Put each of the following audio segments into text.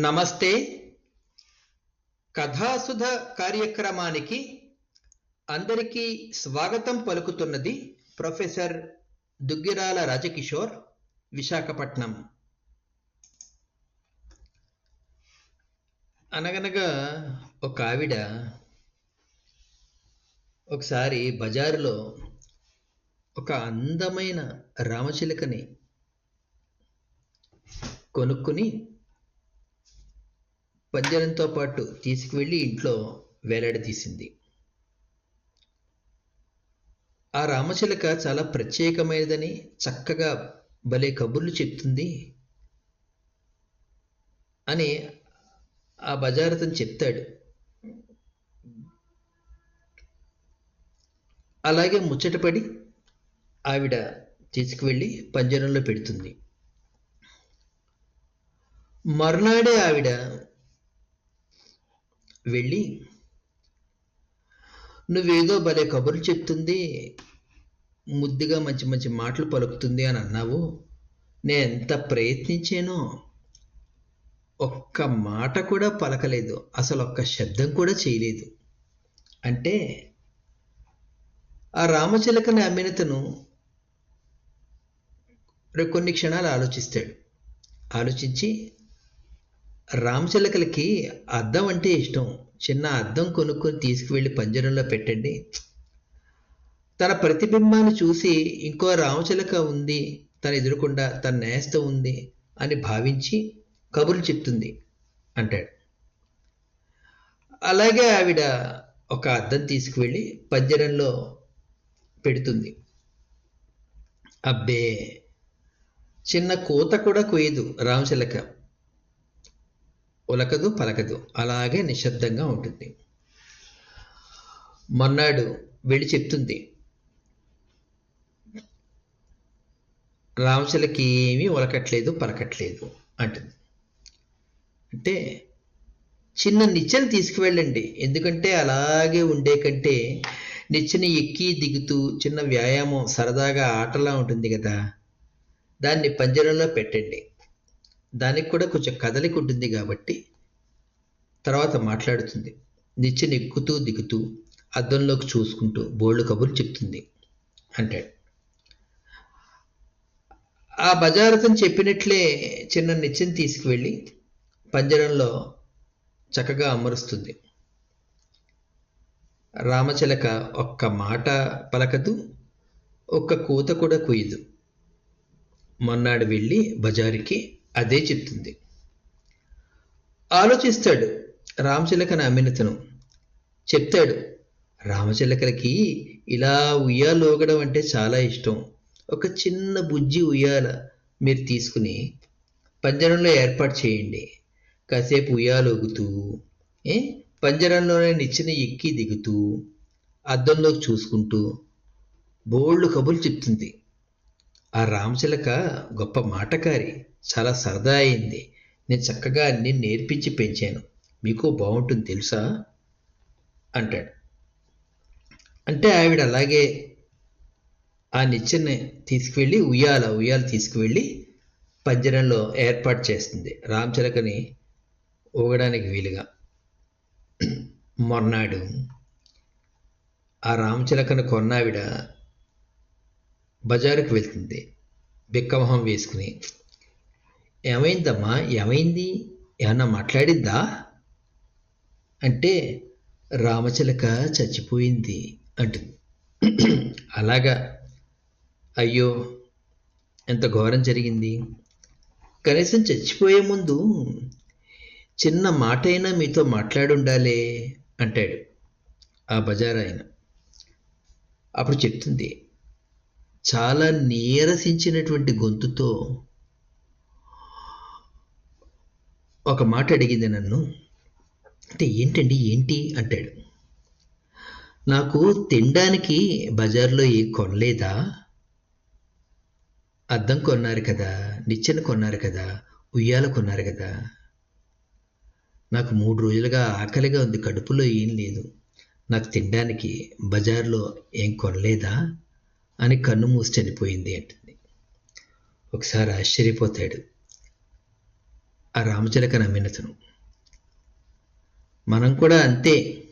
నమస్తే. కథాసుధ కార్యక్రమానికి అందరికీ స్వాగతం పలుకుతున్నది ప్రొఫెసర్ దుగ్గిరాల రాజకిషోర్ విశాఖపట్నం. అనగనగా ఒక ఆవిడ ఒకసారి బజారులో ఒక అందమైన రామచిలుకని కొనుక్కుని పంజరంతో పాటు తీసుకువెళ్ళి ఇంట్లో వేలాడదీసింది ఆ రామచిలక చాలా ప్రత్యేకమైనదని చక్కగా భలే కబుర్లు చెప్తుంది అని ఆ బజారతను చెప్తాడు. అలాగే ముచ్చటపడి ఆవిడ తీసుకువెళ్ళి పంజరంలో పెడుతుంది. మరునాడే ఆవిడ వెళ్ళి నువ్వేదో భలే కబుర్లు చెప్తుంది ముద్దుగా మంచి మంచి మాటలు పలుకుతుంది అని అన్నావు. నేను ఎంత ప్రయత్నించానో ఒక్క మాట కూడా పలకలేదు. అసలు ఒక్క శబ్దం కూడా చేయలేదు. అంటే ఆ రామచిలకని అమ్మినతను కొన్ని క్షణాలు ఆలోచిస్తాడు. ఆలోచించి రామచిలకలకి అద్దం అంటే ఇష్టం. చిన్న అద్దం కొనుక్కొని తీసుకువెళ్ళి పంజరంలో పెట్టండి. తన ప్రతిబింబాన్ని చూసి ఇంకో రామచిలక ఉంది తన ఎదురుకుండా తన నేస్త ఉంది అని భావించి కబుర్లు చెప్తుంది అంటాడు. అలాగే ఆవిడ ఒక అద్దం తీసుకువెళ్ళి పంజరంలో పెడుతుంది. అబ్బే చిన్న కూత కూడా కొయ్యదు రామచిలక. ఉలకదు పలకదు. అలాగే నిశ్శబ్దంగా ఉంటుంది. మొన్నాడు వెళ్ళి చెప్తుంది. రామచలకి ఏమీ ఉలకట్లేదు పలకట్లేదు అంటుంది. అంటే చిన్న నిచ్చెను తీసుకువెళ్ళండి. ఎందుకంటే అలాగే ఉండే కంటే నిచ్చెన ఎక్కి దిగుతూ చిన్న వ్యాయామం సరదాగా ఆటలా ఉంటుంది కదా. దాన్ని పంజరంలో పెట్టండి. దానికి కూడా కొంచెం కదలిక ఉంటుంది కాబట్టి తర్వాత మాట్లాడుతుంది. నిచ్చెన ఎక్కుతూ దిగుతూ అద్దంలోకి చూసుకుంటూ బోళ్ళు కబుర్లు చెప్తుంది అంటాడు. ఆ బజారతను చెప్పినట్లే చిన్న నిచ్చెన తీసుకువెళ్ళి పంజరంలో చక్కగా అమరుస్తుంది. రామచిలక ఒక్క మాట పలకదు ఒక్క కూత కూడా కుయ్యదు. మొన్నాడు వెళ్ళి బజారుకి అదే చెప్తుంది. ఆలోచిస్తాడు రామచిలకని అమ్మినతను. చెప్తాడు రామచిలకలకి ఇలా ఉయ్యాలోగడం అంటే చాలా ఇష్టం. ఒక చిన్న బుజ్జి ఉయ్యాల మీరు తీసుకుని పంజరంలో ఏర్పాటు చేయండి. కాసేపు ఉయ్యాలోగుతూ ఏ పంజరంలోనే నిచ్చిన ఎక్కి దిగుతూ అద్దంలోకి చూసుకుంటూ బోళ్ళు కబుర్లు చెప్తుంది. ఆ రామచిలక గొప్ప మాటకారి చాలా సరదా అయింది. నేను చక్కగా అన్ని నేర్పించి పెంచాను. మీకు బాగుంటుంది తెలుసా? అంటాడు. అంటే ఆవిడ అలాగే ఆ నిచ్చెన తీసుకువెళ్ళి ఉయ్యాల ఉయ్యాల తీసుకువెళ్ళి పంజరంలో ఏర్పాటు చేస్తుంది. రామచిలకని ఊగడానికి వీలుగా. మొన్నాడు ఆ రామచిలకను కొన్నావిడ బజారుకు వెళ్తుంది. బిక్కమొహం వేసుకుని ఏమైందమ్మా? ఏమైంది? ఏమన్నా మాట్లాడిందా అంటే రామచిలక చచ్చిపోయింది అంటుంది. అలాగా. అయ్యో ఎంత ఘోరం జరిగింది. కనీసం చచ్చిపోయే ముందు చిన్న మాట అయినా మీతో మాట్లాడుండాలే అంటాడు ఆ బజారాయన. ఆయన అప్పుడు చెప్తుంది చాలా నీరసించినటువంటి గొంతుతో ఒక మాట అడిగింది నన్ను. అంటే ఏంటండి ఏంటి అంటాడు. నాకు తినడానికి బజార్లో ఏ కొనలేదా? అద్దం కొన్నారు కదా నిచ్చెన కొన్నారు కదా ఉయ్యాల కొన్నారు కదా. నాకు మూడు రోజులుగా ఆకలిగా ఉంది కడుపులో ఏం లేదు. నాకు తినడానికి బజార్లో ఏం కొనలేదా? అని కన్ను మూసి చనిపోయింది అంటుంది. ఒకసారి ఆశ్చర్యపోతాడు ఆ రామచిలక నమ్మినతను మనం కూడా అంతే.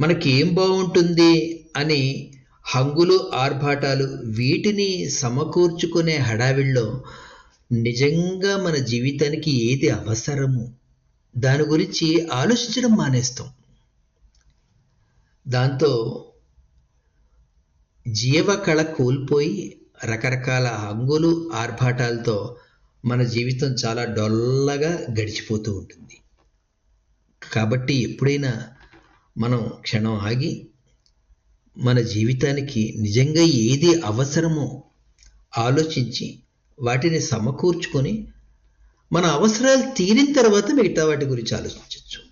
మనకేం బాగుంటుంది అని హంగులు ఆర్భాటాలు వీటిని సమకూర్చుకునే హడావిడిలో నిజంగా మన జీవితానికి ఏది అవసరము? దాని గురించి ఆలోచించడం మానేస్తాం. దాంతో జీవకళ కోల్పోయి రకరకాల హంగులు ఆర్భాటాలతో మన జీవితం చాలా డొల్లగా గడిచిపోతూ ఉంటుంది. కాబట్టి ఎప్పుడైనా మనం క్షణం ఆగి మన జీవితానికి నిజంగా ఏది అవసరమో ఆలోచించి వాటిని సమకూర్చుకొని మన అవసరాలు తీరిన తర్వాత మిగతా వాటి గురించి ఆలోచించవచ్చు